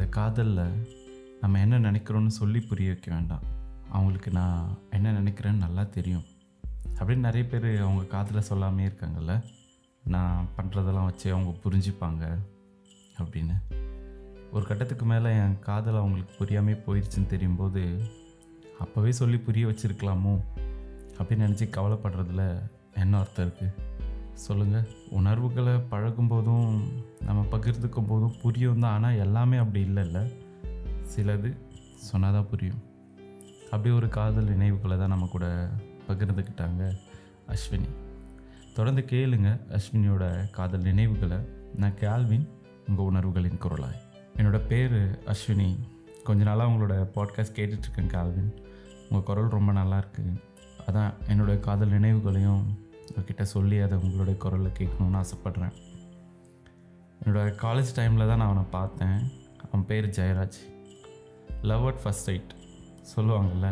இந்த காதலில் நம்ம என்ன நினைக்கிறோன்னு சொல்லி புரிய வைக்க வேண்டாம். அவங்களுக்கு நான் என்ன நினைக்கிறேன்னு நல்லா தெரியும். அப்படின்னு நிறைய பேர் அவங்க காதில் சொல்லாமே இருக்காங்கல்ல. நான் பண்ணுறதெல்லாம் வச்சு அவங்க புரிஞ்சுப்பாங்க அப்படின்னு. ஒரு கட்டத்துக்கு மேலே என் காதல் அவங்களுக்கு புரியாமே போயிடுச்சுன்னு தெரியும்போது அப்போவே சொல்லி புரிய வச்சிருக்கலாமோ அப்படின்னு நினச்சி கவலைப்படுறதுல என்ன அர்த்தம் இருக்குது சொல்லுங்கள் உணர்வுகளை பழகும் போதும் நம்ம பகிர்ந்துக்கும் போதும் புரியும் தான் ஆனால் எல்லாமே அப்படி இல்லைல்ல. சிலது சொன்னால் தான் புரியும். அப்படி ஒரு காதல் நினைவுகளை தான் நம்ம கூட பகிர்ந்துக்கிட்டாங்க அஸ்வினி. தொடர்ந்து கேளுங்க அஸ்வினியோட காதல் நினைவுகளை. நான் கேல்வின் உங்கள் உணர்வுகளின் குரலாய். என்னோட பேர் அஸ்வினி. கொஞ்ச நாளாக உங்களோட பாட்காஸ்ட் கேட்டுட்ருக்கேன் கேல்வின் உங்கள் குரல் ரொம்ப நல்லா இருக்கு. அதான் என்னோட காதல் நினைவுகளையும் உங்ககிட்ட சொல்லி அதை உங்களுடைய குரலில் கேட்கணுன்னு ஆசைப்பட்றேன். என்னோட காலேஜ் டைமில் தான் நான் அவனை பார்த்தேன். அவன் பேர் Jayaraj. Love at first sight சொல்லுவாங்கள்ல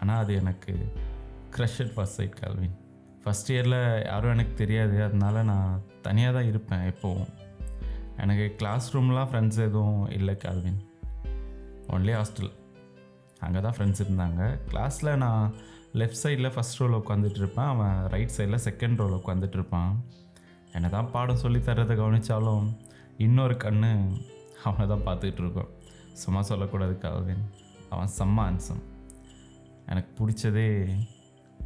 ஆனால் அது எனக்கு crush at first sight Calvin first இயரில் யாரும் எனக்கு தெரியாது அதனால நான் தனியாக தான் இருப்பேன் எப்போவும். எனக்கு கிளாஸ் ரூம்லாம் ஃப்ரெண்ட்ஸ் எதுவும் இல்லை கால்வின் ஒன்லி ஹாஸ்டல் அங்கே தான் ஃப்ரெண்ட்ஸ் இருந்தாங்க கிளாஸில் நான் லெஃப்ட் சைடில் ஃபஸ்ட் ரோவில் உட்காந்துட்டு இருப்பேன் அவன் ரைட் சைடில் செகண்ட் ரோவில் உட்காந்துட்டு இருப்பான் என்னை தான் பாடம் சொல்லி தர்றதை கவனித்தாலும் இன்னொரு கண்ணு அவனை தான் பார்த்துக்கிட்டு இருக்கோம் சும்மா சொல்லக்கூடாது கால்வின் அவன் செம்ம அன்சம் எனக்கு பிடிச்சதே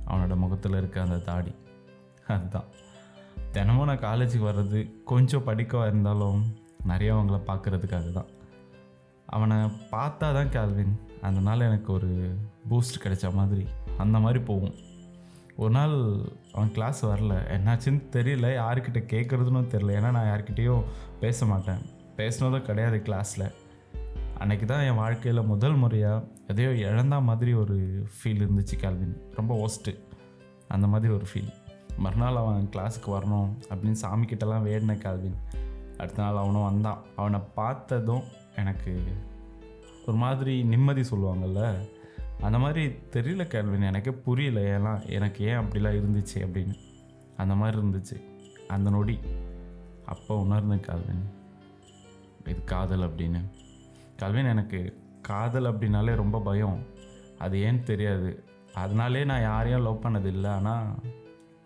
அவனோட முகத்தில் இருக்க அந்த தாடி. அதுதான். தினமும் நான் காலேஜுக்கு வர்றது கொஞ்சம் படிக்கவா இருந்தாலும் நிறைய அவங்கள பார்க்குறதுக்காக தான் அவனை பார்த்தா தான் கேள்வின் அதனால் எனக்கு ஒரு பூஸ்ட் கிடைச்ச மாதிரி. அந்த மாதிரி போகும். ஒரு நாள் அவன் கிளாஸ் வரல. என்னாச்சுன்னு தெரியல. யார்கிட்ட கேட்குறதுன்னு தெரில ஏன்னா நான் யார்கிட்டேயும் பேச மாட்டேன். பேசினதும் கிடையாது கிளாஸில் அன்னைக்கு தான் என் வாழ்க்கையில் முதல் முறையாக எதையோ இழந்தா மாதிரி ஒரு ஃபீல் இருந்துச்சு கேள்வின் ரொம்ப ஒஸ்ட்டு அந்த மாதிரி ஒரு ஃபீல் மறுநாள் அவன் கிளாஸுக்கு வரணும் அப்படின்னு சாமிக்கிட்டலாம் வேடின கேள்வின் அடுத்த நாள் அவனும் வந்தான். அவனை பார்த்ததும் எனக்கு ஒரு மாதிரி நிம்மதி சொல்லுவாங்கள்ல அந்த மாதிரி தெரியல கேள்வின் எனக்கே புரியல. ஏன்னா எனக்கு ஏன் அப்படிலாம் இருந்துச்சு அப்படின்னு. அந்த மாதிரி இருந்துச்சு. அந்த நொடி. அப்போ உணர்ந்தேன் கால்வின். இது காதல் அப்படின்னு. கல்வின் எனக்கு காதல் அப்படின்னாலே ரொம்ப பயம். அது ஏன்னு தெரியாது. அதனாலே நான் யாரையும் லவ் பண்ணது இல்லை ஆனால்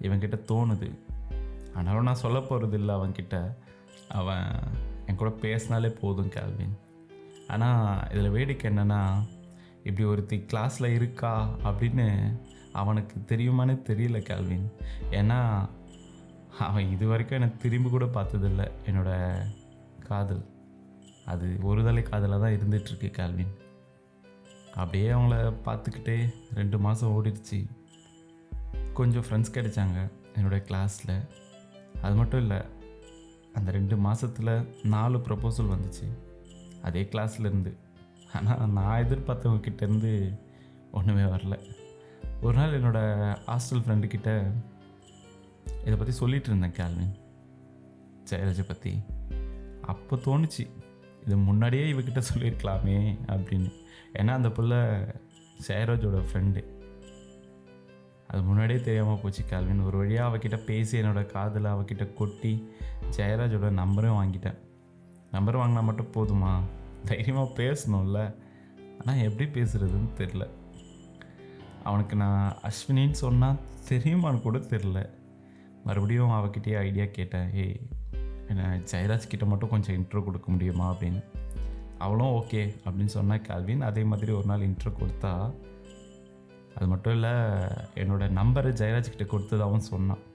இவன்கிட்ட தோணுது. ஆனாலும் நான் சொல்ல போகிறது இல்லை அவன்கிட்ட. அவன் என் கூட பேசினாலே போதும் கேள்வின் ஆனால் இதில் வேடிக்கை என்னென்னா இப்படி ஒருத்தி கிளாஸில் இருக்கா அப்படின்னு அவனுக்கு தெரியுமான்னு தெரியல கேள்வின் ஏன்னா அவன் இது வரைக்கும் எனக்கு திரும்பி கூட பார்த்ததில்ல என்னோட காதல். அது ஒரு தலை காதலாக தான் இருந்துகிட்ருக்கு கேள்வின் அப்படியே அவங்கள பார்த்துக்கிட்டே ரெண்டு மாதம் ஓடிடுச்சு. கொஞ்சம் ஃப்ரெண்ட்ஸ் கிடைச்சாங்க என்னோடய கிளாஸில் அது மட்டும் இல்லை அந்த ரெண்டு மாதத்தில் நாலு ப்ரப்போசல் வந்துச்சு. அதே கிளாஸ்ல இருந்து. ஆனால் நான் எதிர்பார்த்தவங்க கிட்டேருந்து ஒன்றுமே வரல. ஒரு நாள் என்னோடய ஹாஸ்டல் ஃப்ரெண்டுக்கிட்ட இதை பற்றி சொல்லிகிட்டு இருந்தேன் கேள்வின் ஜெயராஜை பற்றி அப்போ தோணுச்சு இது முன்னாடியே இவகிட்ட சொல்லியிருக்கலாமே அப்படின்னு. ஏன்னா அந்த பிள்ளை ஜெயராஜோட ஃப்ரெண்டு அது முன்னாடியே தெரியாமல் போச்சு கேல்வின் ஒரு வழியாக அவகிட்ட பேசி என்னோடய காதில் அவகிட்ட கொட்டி ஜெயராஜோட நம்பரும் வாங்கிட்டேன். நம்பர் வாங்கினா மட்டும் போதுமா? தைரியமாக பேசணும்ல. ஆனால் எப்படி பேசுகிறதுன்னு தெரில அவனுக்கு நான் அஸ்வினின்னு சொன்னால் தெரியுமான்னு கூட தெரில மறுபடியும் அவகிட்டே ஐடியா கேட்டேன். ஏய் என்ன ஜெயராஜ் கிட்ட மட்டும் கொஞ்சம் இன்ட்ரோ கொடுக்க முடியுமா? அப்படின்னு. அவளும் ஓகே அப்படின்னு சொன்னால் கல்வின் அதே மாதிரி ஒரு நாள் இன்ட்ரோ கொடுத்தா அது மட்டும் இல்லை என்னோட நம்பரை ஜெயராஜ் கிட்ட கொடுத்ததாகவும் சொன்னான்.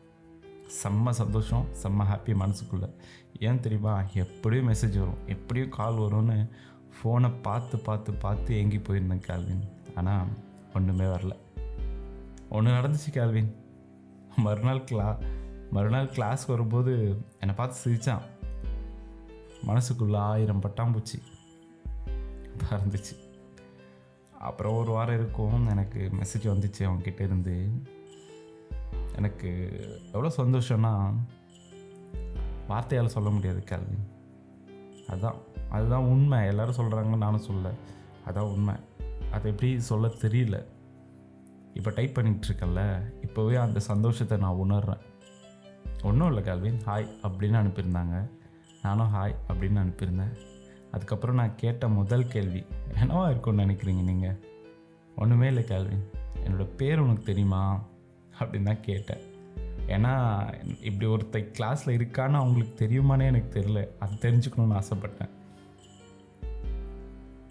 செம்ம சந்தோஷம் செம்ம ஹாப்பி மனசுக்குள்ளே. ஏன் தெரியுமா? எப்படியும் மெசேஜ் வரும். எப்படியும் கால் வரும்னு ஃபோனை பார்த்து பார்த்து பார்த்து ஏங்கி போயிருந்தேன் கேல்வின் ஆனால் ஒன்றுமே வரல. ஒன்று நடந்துச்சு கேல்வின் மறுநாள் கிளா மறுநாள் கிளாஸ் வரும்போது என்னை பார்த்து சிரித்தான் மனசுக்குள்ளே ஆயிரம் பட்டாம்பூச்சி பறந்துச்சு. அப்புறம் ஒரு வாரம் இருக்கும் எனக்கு மெசேஜ் வந்துச்சு அவங்ககிட்ட இருந்து. எனக்கு எவ்வளோ சந்தோஷம்னா வார்த்தையால் சொல்ல முடியாது கேள்வி அதுதான் அதுதான் உண்மை. எல்லாரும் சொல்கிறாங்க நானும் சொல்ல. அதான் உண்மை. அதை எப்படி சொல்ல தெரியல. இப்போ டைப் பண்ணிகிட்ருக்கல இப்போவே அந்த சந்தோஷத்தை நான் உணர்றேன். ஒன்றும் இல்லை கல்வின். ஹாய் அப்படின்னு அனுப்பியிருந்தாங்க. நானும் ஹாய் அப்படின்னு அனுப்பியிருந்தேன். அதுக்கப்புறம் நான் கேட்ட முதல் கேள்வி என்னவா இருக்கும்னு நினைக்கிறீங்க நீங்கள் ஒன்றுமே இல்லை கேள்வின் என்னோடய பேர் உனக்கு தெரியுமா? அப்படின்னு தான் கேட்டேன். ஏன்னா இப்படி ஒருத்த கிளாஸில் இருக்கான்னு அவங்களுக்கு தெரியுமானே எனக்கு தெரில அது தெரிஞ்சுக்கணுன்னு ஆசைப்பட்டேன்.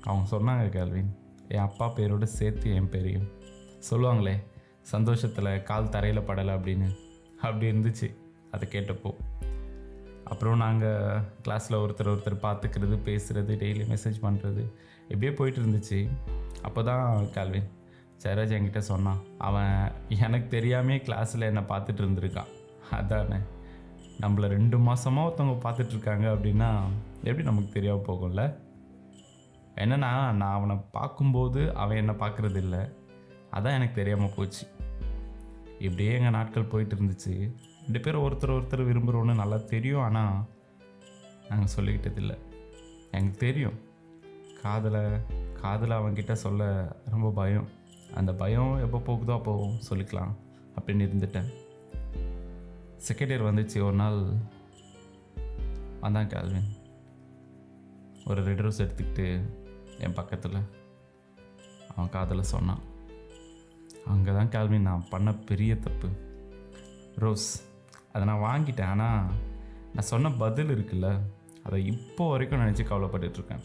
அவங்க சொன்னாங்க கேள்வின் என் அப்பா பேரோடு சேர்த்து என் பேரையும். சொல்லுவாங்களே சந்தோஷத்தில் கால் தரையில் படலை அப்படின்னு. அப்படி இருந்துச்சு அதை கேட்டப்போ. அப்புறம் நாங்கள் கிளாஸில் ஒருத்தர் ஒருத்தர் பார்த்துக்கிறது பேசுகிறது டெய்லி மெசேஜ் பண்ணுறது இப்படியே போயிட்டு இருந்துச்சு. அப்போ தான் கால்வின் சரோஜ் என்கிட்ட சொன்னான். அவன் எனக்கு தெரியாமே கிளாஸில் என்னை பார்த்துட்டு இருந்திருக்கான். அதானே? நம்மளை ரெண்டு மாதமாக ஒருத்தவங்க பார்த்துட்ருக்காங்க அப்படின்னா எப்படி நமக்கு தெரியாமல் போகும்ல? என்னென்னா நான் அவனை பார்க்கும்போது அவன் என்னை பார்க்குறது இல்லை. அதான் எனக்கு தெரியாமல் போச்சு. இப்படியே எங்கள் நாட்கள் போயிட்டு இருந்துச்சு. ரெண்டு பேரும் ஒருத்தர் ஒருத்தர் விரும்புகிறோன்னு நல்லா தெரியும். ஆனால் நாங்கள் சொல்லிக்கிட்டதில்லை எனக்கு தெரியும். காதலை காதலை அவன்கிட்ட சொல்ல ரொம்ப பயம். அந்த பயம் எப்போ போகுதோ அப்போ சொல்லிக்கலாம் அப்படின்னு இருந்துட்டேன். செகண்ட் இயர் வந்துச்சு ஒரு நாள் வந்தான் கேள்வின் ஒரு ரெட் ரோஸ் எடுத்துக்கிட்டு என் பக்கத்தில் அவன் காதில் சொன்னான். அங்கே தான் கேள்வின் நான் பண்ண பெரிய தப்பு. ரோஸ் அதை நான் வாங்கிட்டேன் ஆனால் நான் சொன்ன பதில் இருக்குல்ல அதை இப்போ வரைக்கும் நினச்சி கவலைப்பட்டுருக்கேன்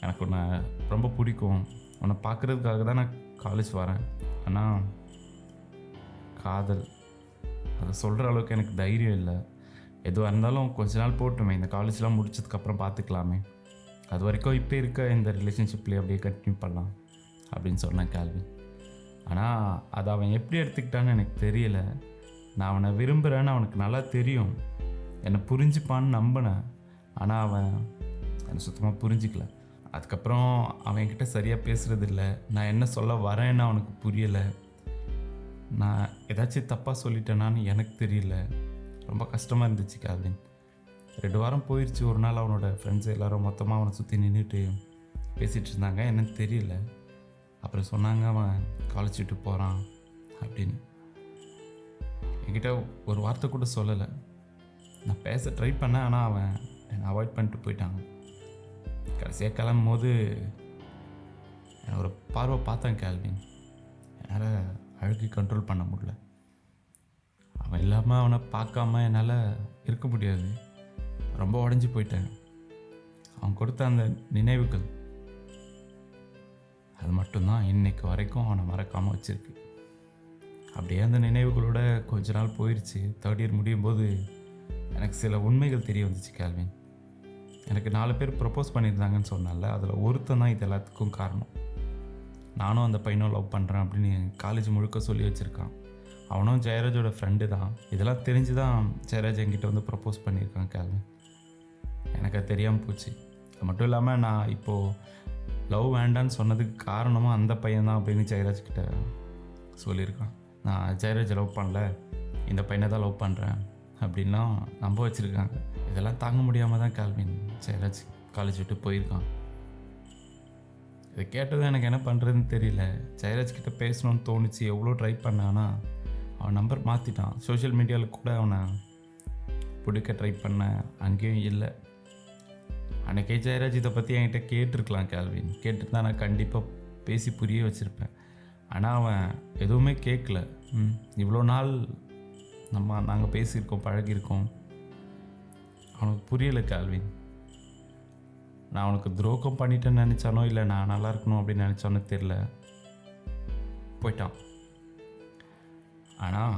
எனக்கு ஒன்று ரொம்ப பிடிக்கும். உன்னை பார்க்குறதுக்காக தான் நான் காலேஜ் வரேன். ஆனால் காதல். அதை சொல்கிற அளவுக்கு எனக்கு தைரியம் இல்லை. எதுவாக இருந்தாலும் கொஞ்ச நாள் போட்டுமே. இந்த காலேஜ்லாம் முடிச்சதுக்கப்புறம் பார்த்துக்கலாமே. அது வரைக்கும் இப்போ இருக்க இந்த ரிலேஷன்ஷிப்லேயே அப்படியே கண்டினியூ பண்ணலாம் அப்படின்னு சொன்னேன் கேள்வி ஆனால் அதை அவன் எப்படி எடுத்துக்கிட்டான்னு எனக்கு தெரியல. நான் அவனை விரும்புகிறேன்னு அவனுக்கு நல்லா தெரியும். என்னை புரிஞ்சுப்பான்னு நம்பினேன். ஆனால் அவன் என்னை சுத்தமாக புரிஞ்சிக்கல. அதுக்கப்புறம் அவன் என்கிட்ட சரியாக பேசுகிறது இல்லை நான் என்ன சொல்ல வரேன்னு அவனுக்கு புரியலை. நான் ஏதாச்சும் தப்பாக சொல்லிட்டேனான்னு எனக்கு தெரியல. ரொம்ப கஷ்டமாக இருந்துச்சு கால்வின் ரெண்டு வாரம் போயிடுச்சு ஒரு நாள் அவனோட ஃப்ரெண்ட்ஸ் எல்லாரும் மொத்தமாக அவனை சுற்றி நின்றுட்டு பேசிகிட்டு இருந்தாங்க. என்னன்னு தெரியல. அப்புறம் சொன்னாங்க அவன் காலேஜ் விட்டு போகிறான் அப்படின்னு. என்கிட்ட ஒரு வார்த்தை கூட சொல்லலை. நான் பேச ட்ரை பண்ணேன் ஆனால் அவன் என்னை அவாய்ட் பண்ணிட்டு போயிட்டாங்க. கடைசியாக கிளம்பும் போது ஒரு பார்வை பார்த்தேன் கேள்வின் என்னால் அழுக்கு கண்ட்ரோல் பண்ண முடியல. அவன் இல்லாமல் அவனை பார்க்காம என்னால் இருக்க முடியாது. ரொம்ப உடஞ்சி போயிட்டேன். அவன் கொடுத்த அந்த நினைவுகள் அது மட்டும்தான் இன்னைக்கு வரைக்கும் அவனை மறக்காமல் வச்சுருக்கு. அப்படியே அந்த நினைவுகளோட கொஞ்ச நாள் போயிடுச்சு தேர்ட் இயர் முடியும் போது எனக்கு சில உண்மைகள் தெரிய வந்துச்சு கேள்வின் எனக்கு நாலு பேர் ப்ரப்போஸ் பண்ணியிருந்தாங்கன்னு சொன்னால அதில் ஒருத்தன் தான் இது எல்லாத்துக்கும் காரணம். நானும் அந்த பையனும் லவ் பண்ணுறேன் அப்படின்னு காலேஜ் முழுக்க சொல்லி வச்சுருக்கான். அவனும் ஜெயராஜோட ஃப்ரெண்டு தான். இதெல்லாம் தெரிஞ்சு தான் ஜெயராஜ் என்கிட்ட வந்து ப்ரப்போஸ் பண்ணியிருக்கான் கேள்வி எனக்கு அது தெரியாமல் போச்சு. அது மட்டும் இல்லாமல் நான் இப்போது லவ் வேண்டான்னு சொன்னதுக்கு காரணமும் அந்த பையன் தான் அப்படின்னு ஜெயராஜ் கிட்ட சொல்லியிருக்கான். நான் ஜெயராஜ் லவ் பண்ணல. இந்த பையனை தான் லவ் பண்ணுறேன் அப்படின்லாம் நம்ப வச்சுருக்காங்க. இதெல்லாம் தாங்க முடியாமல் தான் கால்வின் ஜெயராஜ் காலேஜ் விட்டு போயிருக்கான். இதை கேட்டதும் எனக்கு என்ன பண்ணுறதுன்னு தெரியல. ஜெயராஜ் கிட்ட பேசணும்னு தோணுச்சு. எவ்வளோ ட்ரை பண்ணானா அவன் நம்பர் மாற்றிட்டான் சோஷியல் மீடியாவில் கூட அவனை பிடிக்க ட்ரை பண்ணேன் அங்கேயும் இல்லை. அன்றைக்கே ஜெயராஜ் இதை பற்றி என்கிட்ட கேட்டிருக்கலாம் கேள்வின் கேட்டுருந்தா நான் கண்டிப்பாக பேசி புரிய வச்சுருப்பேன். ஆனால் அவன் எதுவுமே கேட்கல இவ்வளோ நாள் நம்ம நாங்கள் பேசியிருக்கோம் பழகியிருக்கோம். அவனுக்கு புரியலை கேள்வின் நான் அவனுக்கு துரோகம் பண்ணிட்டேன்னு நினச்சானோ இல்லை நான் நல்லா இருக்கணும் அப்படின்னு நினச்சானோ தெரில போயிட்டான். ஆனால்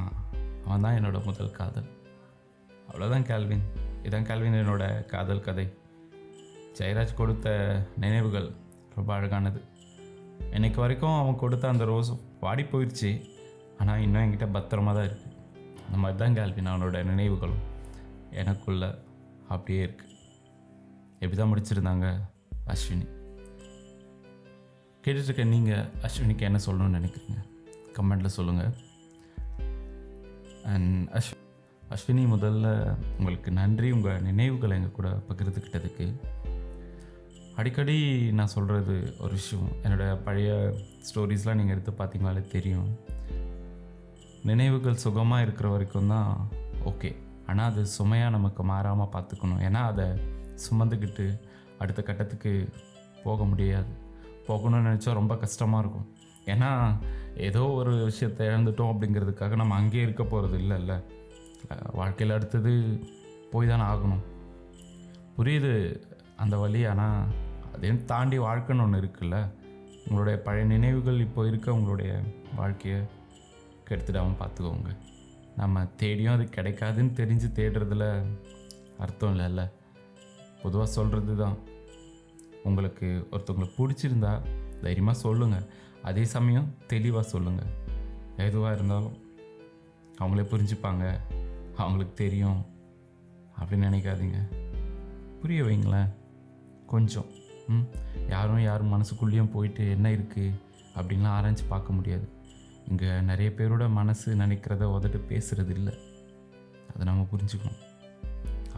அவன் தான் என்னோட முதல் காதல். அவ்வளோதான் கேள்வின் இதான் கேள்வின் என்னோட காதல் கதை. ஜெயராஜ் கொடுத்த நினைவுகள் ரொம்ப அழகானது. இன்னைக்கு வரைக்கும் அவன் கொடுத்த அந்த ரோஸ் வாடி போயிடுச்சு ஆனால் இன்னும் என்கிட்ட பத்திரமா தான் இருக்குது அந்த மாதிரி தான் கேள்வின் அவனோட நினைவுகளும் எனக்குள்ள அப்படியே இருக்குது எப்படி தான் முடிச்சிருந்தாங்க அஸ்வினி? கேட்டுட்ருக்க நீங்கள் அஸ்வினிக்கு என்ன சொல்லணும்னு நினைக்கிறீங்க? கமெண்டில் சொல்லுங்கள் அண்ட் அஸ்வி அஸ்வினி முதல்ல உங்களுக்கு நன்றி. உங்கள் நினைவுகளை எங்கள் கூட பகிர்ந்துக்கிட்டதுக்கு. அடிக்கடி நான் சொல்கிறது ஒரு விஷயம். என்னோடய பழைய ஸ்டோரிஸ்லாம் நீங்கள் எடுத்து பார்த்தீங்கனாலே தெரியும். நினைவுகள் சுகமாக இருக்கிற வரைக்கும் தான் ஓகே. ஆனால் அது சுமையாக நமக்கு மாறாமல் பார்த்துக்கணும் ஏன்னா அதை சுமந்துக்கிட்டு அடுத்த கட்டத்துக்கு போக முடியாது. போகணும்னு நினச்சா ரொம்ப கஷ்டமாக இருக்கும். ஏன்னா ஏதோ ஒரு விஷயத்தை இழந்துட்டோம் அப்படிங்கிறதுக்காக நம்ம அங்கேயே இருக்க போகிறது இல்லைல்ல. வாழ்க்கையில் அடுத்தது போய் தானே ஆகணும். புரியுது அந்த வழி. ஆனால் அதையும் தாண்டி வாழ்க்கைன்னு ஒன்று இருக்குல்ல. உங்களுடைய பழைய நினைவுகள் இப்போ இருக்க உங்களுடைய வாழ்க்கையை கெடுத்துடாமல் பார்த்துக்கோங்க நம்ம தேடியும் அது கிடைக்காதுன்னு தெரிஞ்சு தேடுறதுல அர்த்தம் இல்லைல்ல? பொதுவாக சொல்கிறது தான் உங்களுக்கு ஒருத்தவங்களுக்கு பிடிச்சிருந்தா தைரியமாக சொல்லுங்கள் அதே சமயம் தெளிவாக சொல்லுங்கள் எதுவாக இருந்தாலும் அவங்களே புரிஞ்சுப்பாங்க. அவங்களுக்கு தெரியும் அப்படின்னு நினைக்காதீங்க. புரிய வைங்களேன். கொஞ்சம். ம்? யாரும் யாரும் மனசுக்குள்ளேயும் போயிட்டு என்ன இருக்குது அப்படின்லாம் ஆராய்ச்சி பார்க்க முடியாது. இங்கே நிறைய பேரோட மனசு நினைக்கிறத உதட்டு பேசுகிறது இல்லை அதை நம்ம புரிஞ்சுக்கணும்.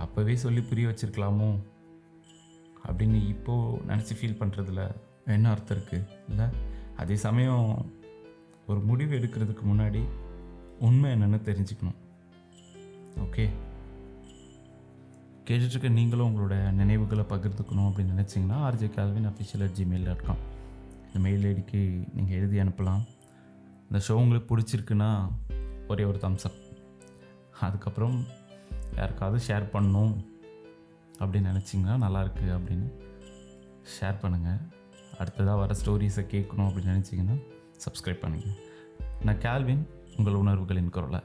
அப்போவே சொல்லி புரிய வச்சுருக்கலாமோ? அப்படின்னு இப்போது நினச்சி ஃபீல் பண்ணுறதுல என்ன அர்த்தம் இருக்குது இல்லை அதே சமயம் ஒரு முடிவு எடுக்கிறதுக்கு முன்னாடி உண்மை என்னென்னு தெரிஞ்சுக்கணும். ஓகே கேட்டுட்ருக்க நீங்களும் உங்களோட நினைவுகளை பகிர்ந்துக்கணும் அப்படின்னு நினச்சிங்கன்னா RJ Calvin official at gmail dot com இந்த மெயில் ஐடிக்கு நீங்கள் எழுதி அனுப்பலாம். இந்த ஷோ உங்களுக்கு பிடிச்சிருக்குன்னா ஒரே ஒரு தம்ஸ் அப் அதுக்கப்புறம் யாருக்காவது ஷேர் பண்ணணும் அப்படின்னு நினச்சிங்கன்னா நல்லாயிருக்கு அப்படின்னு ஷேர் பண்ணுங்கள் அடுத்ததாக வர ஸ்டோரிஸை கேட்கணும் அப்படின்னு நினச்சிங்கன்னா சப்ஸ்கிரைப் பண்ணுங்கள் நான் கேல்வின் உங்கள் உணர்வுகளின் குரலை